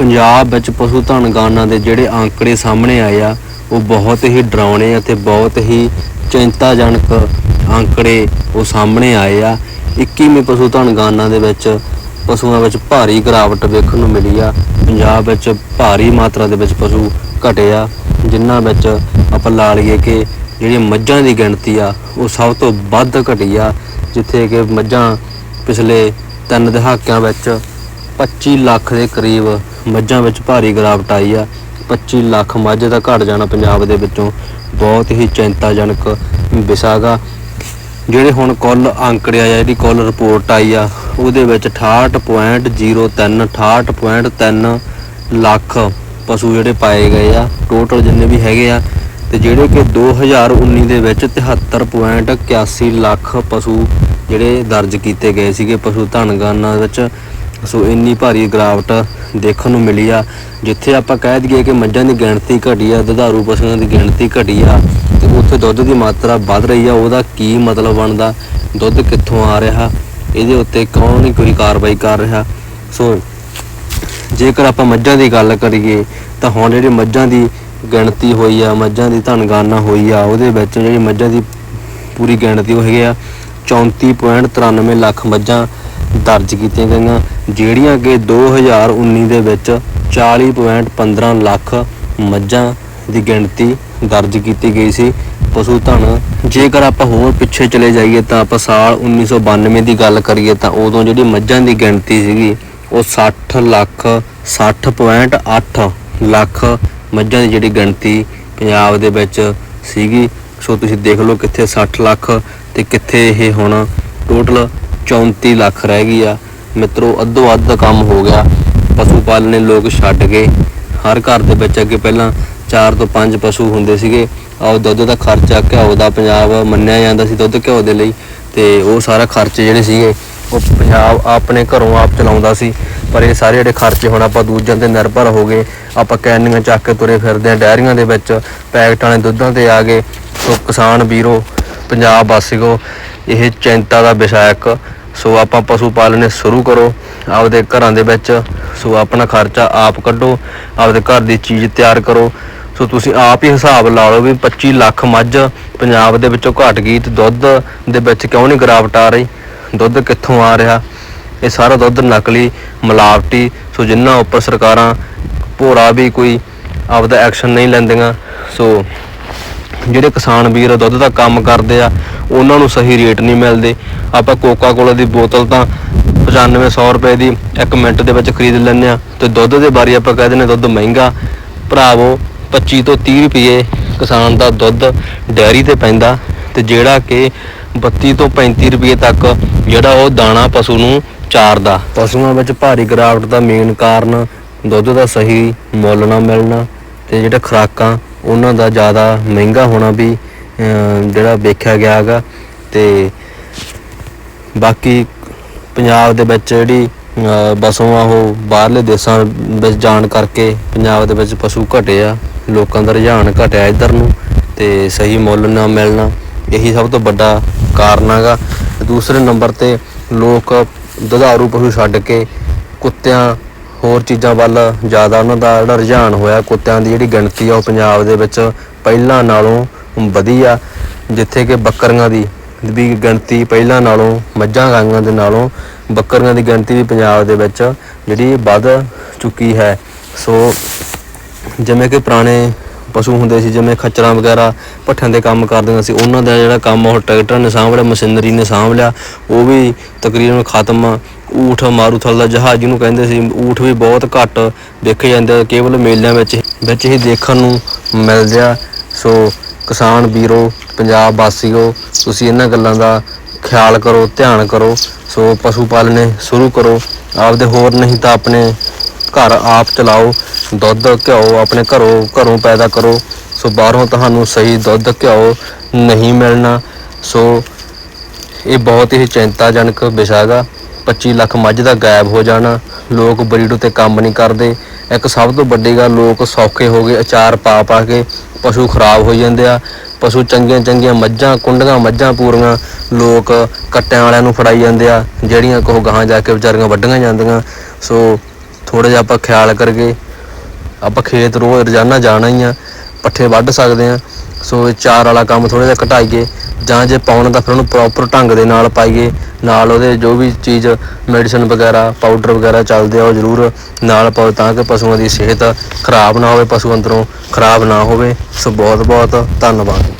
ਪੰਜਾਬ ਵਿੱਚ ਪਸ਼ੂ ਧਨ ਗਾਨਾਂ ਦੇ ਜਿਹੜੇ ਅੰਕੜੇ ਸਾਹਮਣੇ ਆਏ ਆ, ਉਹ ਬਹੁਤ ਹੀ ਡਰਾਉਣੇ ਅਤੇ ਬਹੁਤ ਹੀ ਚਿੰਤਾਜਨਕ ਅੰਕੜੇ ਉਹ ਸਾਹਮਣੇ ਆਏ ਆ। 21ਵੀਂ ਪਸ਼ੂ ਧਨ ਗਾਨਾਂ ਦੇ ਵਿੱਚ ਪਸ਼ੂਆਂ ਵਿੱਚ ਭਾਰੀ ਗਿਰਾਵਟ ਵੇਖਣ ਨੂੰ ਮਿਲੀ ਆ। ਪੰਜਾਬ ਵਿੱਚ ਭਾਰੀ ਮਾਤਰਾ ਦੇ ਵਿੱਚ ਪਸ਼ੂ ਘਟੇ ਆ, ਜਿਨ੍ਹਾਂ ਵਿੱਚ ਆਪਾਂ ਲਾ ਲਈਏ ਕਿ ਜਿਹੜੀਆਂ ਮੱਝਾਂ ਦੀ ਗਿਣਤੀ ਆ, ਉਹ ਸਭ ਤੋਂ ਵੱਧ ਘਟੀ ਆ, ਜਿੱਥੇ ਕਿ ਮੱਝਾਂ ਪਿਛਲੇ ਤਿੰਨ ਦਹਾਕਿਆਂ ਵਿੱਚ 25 ਲੱਖ ਦੇ ਕਰੀਬ ਮੱਝਾਂ ਵਿੱਚ ਭਾਰੀ ਗਿਰਾਵਟ ਆਈ ਆ। 25 ਲੱਖ ਮੱਝ ਦਾ ਘਟ ਜਾਣਾ ਪੰਜਾਬ ਦੇ ਵਿੱਚੋਂ ਬਹੁਤ ਹੀ ਚਿੰਤਾਜਨਕ ਵਿਸ਼ਾ ਗਾ ਜਿਹੜੇ ਹੁਣ ਕੁੱਲ ਅੰਕੜੇ ਆ, ਜਿਹੜੀ ਕੁੱਲ ਰਿਪੋਰਟ ਆਈ ਆ, ਉਹਦੇ ਵਿੱਚ 68.03 68.3 ਲੱਖ ਪਸ਼ੂ ਜਿਹੜੇ ਪਾਏ ਗਏ ਆ। ਟੋਟਲ ਜਿੰਨੇ ਵੀ ਹੈਗੇ ਆ ਤੇ ਜਿਹੜੇ ਕਿ 2019 ਦੇ ਵਿੱਚ 73.81 ਲੱਖ ਪਸ਼ੂ ਜਿਹੜੇ ਦਰਜ ਕੀਤੇ ਗਏ ਸੀਗੇ, ਪਸ਼ੂ ਧਨਗਾਨਾਂ ਵਿੱਚ। ਸੋ ਇੰਨੀ ਭਾਰੀ ਗਿਰਾਵਟ ਦੇਖਣ ਨੂੰ ਮਿਲੀ ਆ, ਜਿੱਥੇ ਆਪਾਂ ਕਹਿ ਦਈਏ ਕਿ ਮੱਝਾਂ ਦੀ ਗਿਣਤੀ ਘਟੀ ਆ, ਦੁਧਾਰੂ ਪਸ਼ੂਆਂ ਦੀ ਗਿਣਤੀ ਘਟੀ ਆ, ਤੇ ਉੱਥੇ ਦੁੱਧ ਦੀ ਮਾਤਰਾ ਵੱਧ ਰਹੀ ਆ, ਉਹਦਾ ਕੀ ਮਤਲਬ ਬਣਦਾ, ਦੁੱਧ ਕਿੱਥੋਂ ਆ ਰਿਹਾ, ਇਹਦੇ ਉੱਤੇ ਕੌਣ ਨਹੀਂ ਕੋਈ ਕਾਰਵਾਈ ਕਰ ਰਿਹਾ। ਸੋ ਜੇਕਰ ਆਪਾਂ ਮੱਝਾਂ ਦੀ ਗੱਲ ਕਰੀਏ, ਤਾਂ ਹੁਣ ਜਿਹੜੀ ਮੱਝਾਂ ਦੀ ਗਿਣਤੀ ਹੋਈ ਆ, ਮੱਝਾਂ ਦੀ ਧਨਗਾਨਾ ਹੋਈ ਆ, ਉਹਦੇ ਵਿੱਚ ਜਿਹੜੀ ਮੱਝਾਂ ਦੀ ਪੂਰੀ ਗਿਣਤੀ ਉਹ ਹੈਗੇ ਆ 34.93 ਲੱਖ ਮੱਝਾਂ ਦਰਜ ਕੀਤੀਆਂ ਗਈਆਂ, ਜਿਹੜੀਆਂ ਕਿ 2019 ਦੇ ਵਿੱਚ 40.15 ਲੱਖ ਮੱਝਾਂ ਦੀ ਗਿਣਤੀ ਦਰਜ ਕੀਤੀ ਗਈ ਸੀ। ਪਸ਼ੂ ਧਨ, ਜੇਕਰ ਆਪਾਂ ਹੋਰ ਪਿੱਛੇ ਚਲੇ ਜਾਈਏ ਤਾਂ ਆਪਾਂ ਸਾਲ 1992 ਦੀ ਗੱਲ ਕਰੀਏ ਤਾਂ ਉਦੋਂ ਜਿਹੜੀ ਮੱਝਾਂ ਦੀ ਗਿਣਤੀ ਸੀਗੀ, ਉਹ 60 ਲੱਖ 60.8 ਲੱਖ ਮੱਝਾਂ ਦੀ ਜਿਹੜੀ ਗਿਣਤੀ ਪੰਜਾਬ ਦੇ ਵਿੱਚ ਸੀਗੀ। ਸੋ ਤੁਸੀਂ ਦੇਖ ਲਓ ਕਿੱਥੇ 60 ਲੱਖ ਤੇ ਕਿੱਥੇ ਇਹ ਹੁਣ ਟੋਟਲ 34 ਲੱਖ ਰਹਿ ਗਈ ਆ। ਮਿੱਤਰੋ, ਅੱਧੋ ਅੱਧ ਕੰਮ ਹੋ ਗਿਆ। ਪਸ਼ੂ ਪਾਲਣੇ ਲੋਕ ਛੱਡ ਗਏ ਹਰ ਘਰ ਦੇ ਵਿੱਚ ਅੱਗੇ ਪਹਿਲਾਂ 4 ਤੋਂ 5 ਪਸ਼ੂ ਹੁੰਦੇ ਸੀਗੇ। ਆਹ ਦੁੱਧ ਦਾ ਖਰਚਾ, ਘਿਓ ਦਾ ਪੰਜਾਬ ਮੰਨਿਆ ਜਾਂਦਾ ਸੀ ਦੁੱਧ ਘਿਓ ਦੇ ਲਈ। ਤੇ ਉਹ ਸਾਰਾ ਖਰਚੇ ਜਿਹੜੇ ਸੀਗੇ, ਉਹ ਪੰਜਾਬ ਆਪਣੇ ਘਰੋਂ ਆਪ ਚਲਾਉਂਦਾ ਸੀ। ਪਰ ਇਹ ਸਾਰੇ ਜਿਹੜੇ ਖਰਚੇ ਹੁਣ ਆਪਾਂ ਦੂਜਿਆਂ ਤੇ ਨਿਰਭਰ ਹੋ ਗਏ। ਆਪਾਂ ਕੈਨੀਆਂ ਚੱਕ ਕੇ ਤੁਰੇ ਫਿਰਦੇ ਆ ਡੈਰੀਆਂ ਦੇ ਵਿੱਚ, ਪੈਕਟਾਂ ਵਾਲੇ ਦੁੱਧਾਂ ਤੇ ਆ ਗਏ। ਸੋ ਕਿਸਾਨ ਵੀਰੋ ਪੰਜਾਬ ਵਾਸੀਓ ਇਹ ਚਿੰਤਾ ਦਾ ਵਿਸ਼ਾ ਇੱਕ। ਸੋ ਆਪਾਂ ਪਸ਼ੂ ਪਾਲਣੇ ਸ਼ੁਰੂ ਕਰੋ। ਆਪਦੇ ਘਰਾਂ ਦੇ ਵਿੱਚ ਸੋ ਆਪਣਾ ਖਰਚਾ ਆਪ ਕੱਢੋ। ਆਪਦੇ ਘਰ ਦੀ ਚੀਜ਼ ਤਿਆਰ ਕਰੋ। ਸੋ ਤੁਸੀਂ ਆਪ ਹੀ ਹਿਸਾਬ ਲਾ ਲਓ ਵੀ 25 ਲੱਖ ਮੱਝ ਪੰਜਾਬ ਦੇ ਵਿੱਚੋਂ ਘਟ ਗਈ ਤੇ ਦੁੱਧ ਦੇ ਵਿੱਚ ਕਿਉਂ ਨਹੀਂ ਗਿਰਾਵਟ ਆ ਰਹੀ? ਦੁੱਧ ਕਿੱਥੋਂ ਆ ਰਿਹਾ? ਇਹ ਸਾਰਾ ਦੁੱਧ ਨਕਲੀ ਮਿਲਾਵਟੀ, ਸੋ ਜਿੰਨਾ ਉੱਪਰ ਸਰਕਾਰਾਂ ਭੋਰਾ ਵੀ ਕੋਈ ਆਪਦਾ ਐਕਸ਼ਨ ਨਹੀਂ ਲੈਂਦੀਆਂ। ਸੋ ਜਿਹੜੇ ਕਿਸਾਨ ਵੀਰ ਦੁੱਧ ਦਾ ਕੰਮ ਕਰਦੇ ਆ, ਉਹਨਾਂ ਨੂੰ ਸਹੀ ਰੇਟ ਨਹੀਂ ਮਿਲਦੇ। ਆਪਾਂ ਕੋਕਾ ਕੋਲਾ ਦੀ ਬੋਤਲ ਤਾਂ 9500 ਰੁਪਏ ਦੀ 1 ਮਿੰਟ ਦੇ ਵਿੱਚ ਖਰੀਦ ਲੈਂਦੇ ਆ ਤੇ ਦੁੱਧ ਦੇ ਬਾਰੇ ਆਪਾਂ ਕਹਿ ਦਿੰਦੇ ਦੁੱਧ ਮਹਿੰਗਾ। ਭਰਾਵੋ 25 ਤੋਂ 30 ਰੁਪਏ ਕਿਸਾਨ ਦਾ ਦੁੱਧ ਡੈਰੀ ਤੇ ਪੈਂਦਾ ਤੇ ਜਿਹੜਾ ਕਿ 32 ਤੋਂ 35 ਰੁਪਏ ਤੱਕ ਜਿਹੜਾ ਉਹ ਦਾਣਾ ਪਸ਼ੂ ਨੂੰ ਚਾਰਦਾ। ਪਸ਼ੂਆਂ ਵਿੱਚ ਭਾਰੀ ਗਿਰਾਵਟ ਦਾ ਮੇਨ ਕਾਰਨ ਦੁੱਧ ਦਾ ਸਹੀ ਮੁੱਲ ਨਾ ਮਿਲਣਾ ਤੇ ਜਿਹੜਾ ਖੁਰਾਕਾਂ ਉਹਨਾਂ ਦਾ ਜ਼ਿਆਦਾ ਮਹਿੰਗਾ ਹੋਣਾ ਵੀ ਜਿਹੜਾ ਵੇਖਿਆ ਗਿਆ ਹੈਗਾ ਤੇ ਬਾਕੀ ਪੰਜਾਬ ਦੇ ਵਿੱਚ ਜਿਹੜੀ ਅਹ, ਵਸੋਂ ਆ ਉਹ ਬਾਹਰਲੇ ਦੇਸ਼ਾਂ ਵਿੱਚ ਜਾਣ ਕਰਕੇ ਪੰਜਾਬ ਦੇ ਵਿੱਚ ਪਸ਼ੂ ਘਟੇ ਆ ਲੋਕਾਂ ਦਾ ਰੁਝਾਨ ਘਟਿਆ ਇੱਧਰ ਨੂੰ ਤੇ ਸਹੀ ਮੁੱਲ ਨਾ ਮਿਲਣਾ ਇਹੀ ਸਭ ਤੋਂ ਵੱਡਾ ਕਾਰਨ ਹੈਗਾ। ਦੂਸਰੇ ਨੰਬਰ ਤੇ ਲੋਕ ਦੁਧਾਰੂ ਪਸ਼ੂ ਛੱਡ ਕੇ ਕੁੱਤਿਆਂ ਹੋਰ ਚੀਜ਼ਾਂ ਵੱਲ ਜ਼ਿਆਦਾ ਉਹਨਾਂ ਦਾ ਜਿਹੜਾ ਰੁਝਾਨ ਹੋਇਆ, ਕੁੱਤਿਆਂ ਦੀ ਜਿਹੜੀ ਗਿਣਤੀ ਆ ਉਹ ਪੰਜਾਬ ਦੇ ਵਿੱਚ ਪਹਿਲਾਂ ਨਾਲੋਂ ਵਧੀ ਆ ਜਿੱਥੇ ਕਿ ਬੱਕਰੀਆਂ ਦੀ ਵੀ ਗਿਣਤੀ ਪਹਿਲਾਂ ਨਾਲੋਂ, ਮੱਝਾਂ ਗਾਈਆਂ ਦੇ ਨਾਲੋਂ ਬੱਕਰੀਆਂ ਦੀ ਗਿਣਤੀ ਵੀ ਪੰਜਾਬ ਦੇ ਵਿੱਚ ਜਿਹੜੀ ਵੱਧ ਚੁੱਕੀ ਹੈ। ਸੋ ਜਿਵੇਂ ਕਿ ਪੁਰਾਣੇ ਪਸ਼ੂ ਹੁੰਦੇ ਸੀ, ਜਿਵੇਂ ਖੱਚਰਾਂ ਵਗੈਰਾ ਪੱਠਿਆਂ ਦੇ ਕੰਮ ਕਰਦੀਆਂ ਸੀ, ਉਹਨਾਂ ਦਾ ਜਿਹੜਾ ਕੰਮ ਉਹ ਟਰੈਕਟਰ ਨੇ ਸਾਂਭ ਲਿਆ, ਮਸ਼ੀਨਰੀ ਨੇ ਸਾਂਭ ਲਿਆ, ਉਹ ਵੀ ਤਕਰੀਬਨ ਖਤਮ ਊਠ ਮਾਰੂਥਲ ਦਾ ਜਹਾਜ਼ ਜਿਹਨੂੰ ਕਹਿੰਦੇ ਸੀ, ਊਠ ਵੀ ਬਹੁਤ ਘੱਟ ਦੇਖੇ ਜਾਂਦੇ ਕੇਵਲ ਮੇਲਿਆਂ ਵਿੱਚ ਵਿੱਚ ਹੀ ਦੇਖਣ ਨੂੰ ਮਿਲਦੇ ਆ। ਸੋ ਕਿਸਾਨ ਵੀਰੋ, ਪੰਜਾਬ ਵਾਸੀਓ, ਤੁਸੀਂ ਇਹਨਾਂ ਗੱਲਾਂ ਦਾ ਖਿਆਲ ਕਰੋ, ਧਿਆਨ ਕਰੋ। ਸੋ ਪਸ਼ੂ ਪਾਲਣੇ ਸ਼ੁਰੂ ਕਰੋ। ਆਪਦੇ ਹੋਰ ਨਹੀਂ ਤਾਂ ਆਪਣੇ ਘਰ ਆਪ ਚਲਾਓ, ਦੁੱਧ ਘਿਓ ਆਪਣੇ ਘਰੋਂ ਘਰੋਂ ਪੈਦਾ ਕਰੋ। ਸੋ ਬਾਹਰੋਂ ਤੁਹਾਨੂੰ ਸਹੀ ਦੁੱਧ ਘਿਓ ਨਹੀਂ ਮਿਲਣਾ। ਸੋ ਇਹ ਬਹੁਤ ਹੀ ਚਿੰਤਾਜਨਕ ਵਿਸ਼ਾ ਹੈਗਾ। 25 ਲੱਖ ਮੱਝ ਦਾ ਗਾਇਬ ਹੋ ਜਾਣਾ। ਲੋਕ ਬਰੀਡ ਉਤੇ ਕੰਮ ਨਹੀਂ ਕਰਦੇ। ਇੱਕ ਸਭ ਤੋਂ ਵੱਡੀ ਗੱਲ, ਲੋਕ ਸੌਖੇ ਹੋ ਗਏ, ਅਚਾਰ ਪਾ ਪਾ ਕੇ ਪਸ਼ੂ ਖਰਾਬ ਹੋ ਜਾਂਦੇ ਆ। ਪਸ਼ੂ ਚੰਗੀਆਂ ਚੰਗੀਆਂ ਮੱਝਾਂ, ਕੁੰਡੀਆਂ ਮੱਝਾਂ ਪੂਰੀਆਂ ਲੋਕ ਕੱਟਿਆਂ ਵਾਲਿਆਂ ਨੂੰ ਫੜਾਈ ਜਾਂਦੇ ਆ। ਜਿਹੜੀਆਂ ਕੋ ਗਾਹਾਂ ਜਾ ਕੇ ਵਿਚਾਰੀਆਂ ਵੱਢੀਆਂ ਜਾਂਦੀਆਂ। ਸੋ ਥੋੜਾ ਜਿਹਾ ਆਪਾਂ ਖਿਆਲ ਕਰਕੇ ਆਪਾਂ ਖੇਤ ਰੋਜ਼ ਰੋਜ਼ਾਨਾ ਜਾਣਾ ਹੀ ਆ, ਪੱਠੇ ਵੱਢ ਸਕਦੇ ਆ, ਸੋ ਚਾਰ ਵਾਲਾ ਕੰਮ ਥੋੜਾ ਜਿਹਾ ਘਟਾਈਏ ਜਾਂ ਜੇ ਪਾਉਣ ਤਾਂ ਫਿਰ ਉਹਨੂੰ ਪ੍ਰੋਪਰ ਢੰਗ ਦੇ ਨਾਲ ਪਾਈਏ, ਨਾਲ ਉਹਦੇ ਜੋ ਵੀ ਚੀਜ਼ ਮੈਡੀਸਨ ਵਗੈਰਾ ਪਾਊਡਰ ਵਗੈਰਾ ਚੱਲਦੇ ਆ ਉਹ ਜ਼ਰੂਰ ਨਾਲ ਪਾਓ ਤਾਂ ਕਿ ਪਸ਼ੂਆਂ ਦੀ ਸਿਹਤ ਖਰਾਬ ਨਾ ਹੋਵੇ, ਪਸ਼ੂ ਅੰਦਰੋਂ ਖਰਾਬ ਨਾ ਹੋਵੇ। ਸੋ ਬਹੁਤ ਬਹੁਤ ਧੰਨਵਾਦ।